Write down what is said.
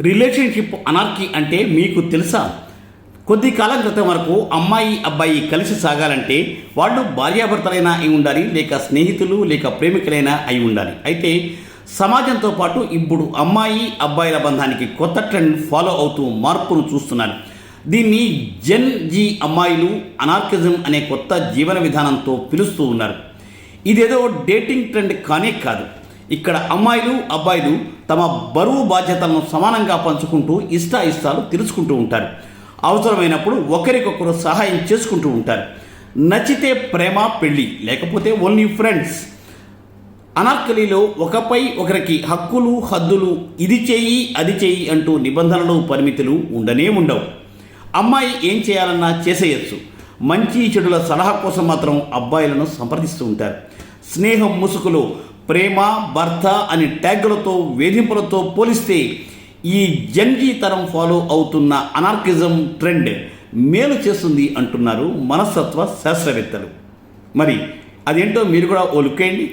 Relationship anarchy అంటే మీకు తెలుసా? కొద్ది కాలం క్రితం వరకు అమ్మాయి అబ్బాయి కలిసి సాగాలంటే వాళ్ళు భార్యాభర్తలైనా అయి ఉండాలి లేక స్నేహితులు లేక ప్రేమికులైనా అయి ఉండాలి. అయితే సమాజంతో పాటు ఇప్పుడు అమ్మాయి అబ్బాయిల బంధానికి కొత్త ట్రెండ్ ఫాలో అవుతూ మార్పును చూస్తున్నారు. దీన్ని జెన్ జీ అమ్మాయిలు అనార్కిజం అనే కొత్త జీవన విధానంతో పిలుస్తూ ఉన్నారు. ఇదేదో డేటింగ్ ట్రెండ్ కానే కాదు. ఇక్కడ అమ్మాయిలు అబ్బాయిలు తమ బరువు బాధ్యతలను సమానంగా పంచుకుంటూ ఇష్టాయిష్టాలు తెలుసుకుంటూ ఉంటారు. అవసరమైనప్పుడు ఒకరికొకరు సహాయం చేసుకుంటూ ఉంటారు. నచ్చితే ప్రేమ పెళ్ళి లేకపోతే ఓన్లీ ఫ్రెండ్స్ అనార్కలిలో ఒకపై ఒకరికి హక్కులు హద్దులు ఇది చేయి అది చేయి అంటూ నిబంధనలు పరిమితులు ఉండనే ఉండవు. అమ్మాయి ఏం చేయాలన్నా చేసేయచ్చు. మంచి చెడుల సలహా కోసం మాత్రం అబ్బాయిలను సంప్రదిస్తూ ఉంటారు. స్నేహం ముసుగులో ప్రేమ భర్త అని ట్యాగులతో వేధింపులతో పోలిస్తే ఈ జంజీ తరం ఫాలో అవుతున్న అనార్కిజం ట్రెండ్ మేలు చేస్తుంది అంటున్నారు మనస్తత్వ శాస్త్రవేత్తలు. మరి అదేంటో మీరు కూడా ఓ లుక్కేయండి